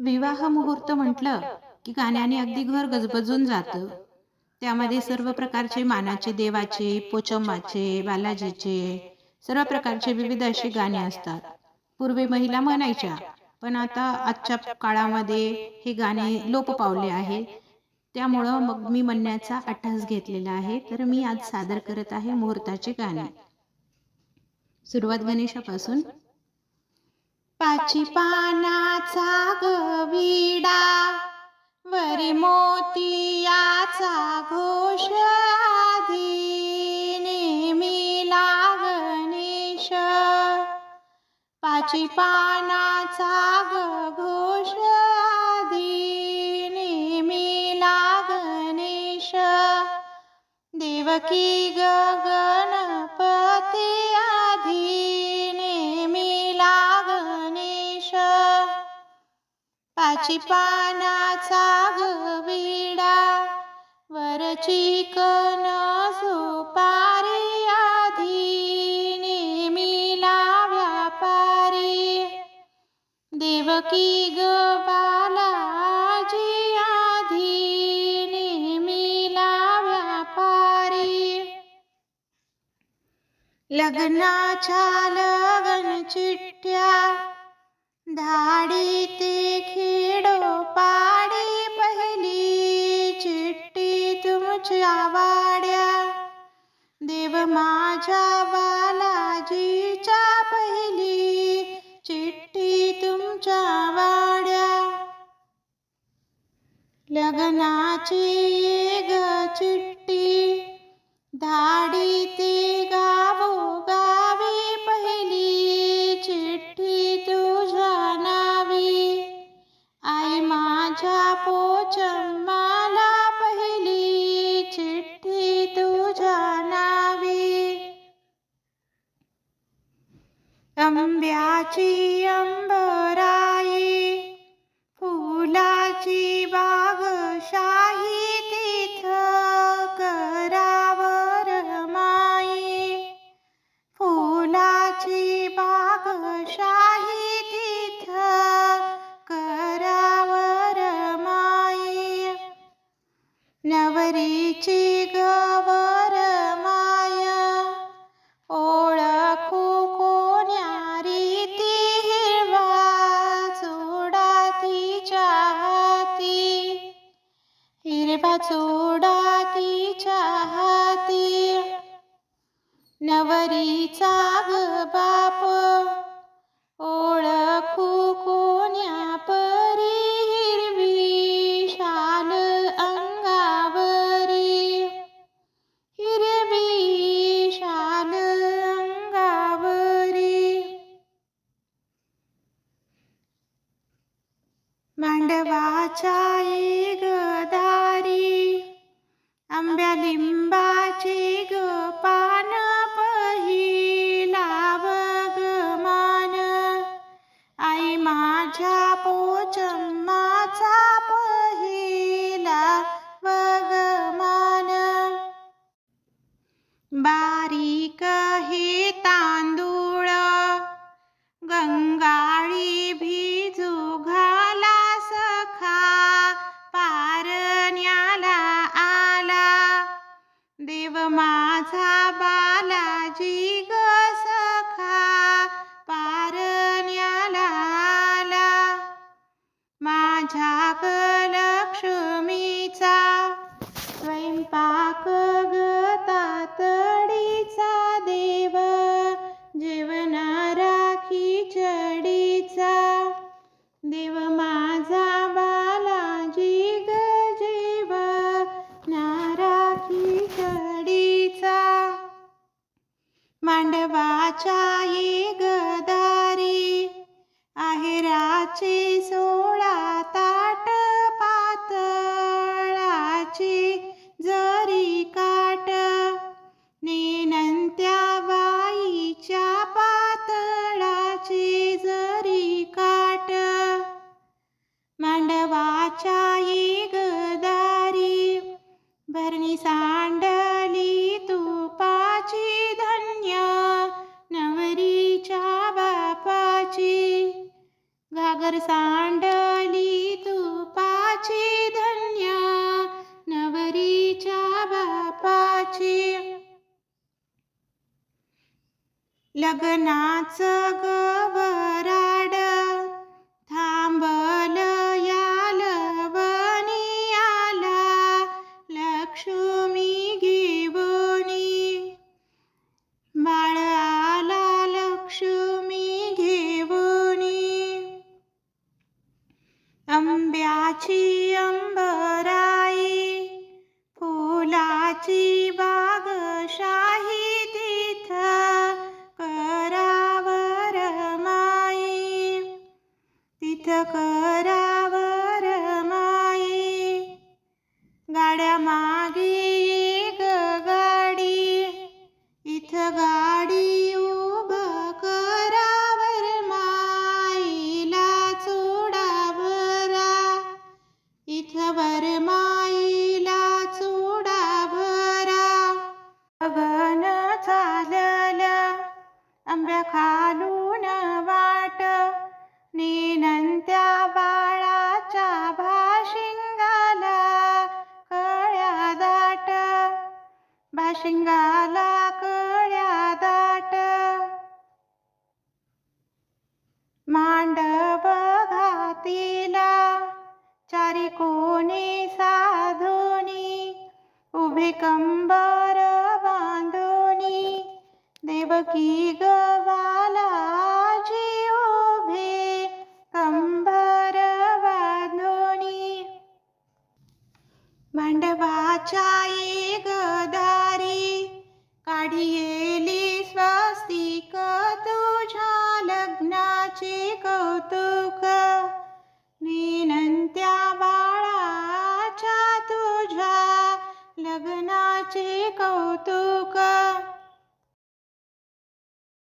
विवाह मुहूर्त म्हटलं की गाण्याने अगदी घर गजबजून जातं. त्यामध्ये सर्व प्रकारचे मानाचे देवाचे पोचंबाचे बालाजीचे सर्व प्रकारचे विविध अशी गाणी असतात. पूर्वी महिला म्हणायच्या पण आता आजच्या काळामध्ये हे गाणे लोप पावले आहे त्यामुळं मग मी म्हणण्याचा अट्टहास घेतलेला आहे. तर मी आज सादर करत आहे मुहूर्ताची गाणी. सुरुवात गणेशापासून पाची पानाचा गविडा वरी मोतियाचा घोष आधी नेमिला गणेश पाची पानाचा ग घोष आधी नेमिला गणेश देवकी ग पाची पानाचा गविडा वरची कन सुपारी आधी नेमिला व्यापारी देवकी ग बालाजी आधी नेमिला व्यापारी लग्नाच्या लगन चिठ्ठ्या धाडी ते खेडो पाडी पहिली चिठ्ठी तुमच्या वाड्या देव माझ्या बालाजीच्या पहिली चिट्टी तुमच्या वाड्या लग्नाची ग चिठ्ठी धाडी ते गा माझ्या पोचम्माला हरीची गवर माया. ओळखू कोण्या रीती हिरवा चुडा तिच्या हाती. हिरवा चुडा तिच्या हाती. नवरीचा ग बाप. ओळख मांडवाच्या गदारी आंब्या लिंबाचे ग लक्ष्मीचा. स्वयंपाक ग तातडीचा देव. जेवणा राखी चडीचा देव माझा बालाजी ग जेव. नाराखी चडीचा मांडवाच्या ये गदारी. आहेराचे सोळा लग्नाचं गवराड थांबल यालवनी आला. लक्ष्मी घेवनी बाळ आला लक्ष्मी घेवनी आंब्याची अंबराई फुलाची बा मागे एक गाडी. इथं गाडी उभं करावर माईला चोडावरा इथं वर माईला चोडावरा अगन चालल्या आंब्या खालून वाट. नेनंत्या बाळाच्या भाषिंग भाशिंगाला कळ्या दाट. मांडव घातीला चारी कोणी साधुनी उभे कंबर बांधुनी देवकी गवाला जी उभे कंबर बांधुनी. मांडवाच्या एक लग्नाचे कौतुक. निनंत्या बाळाच्या तुझ्या लग्नाचे कौतुक.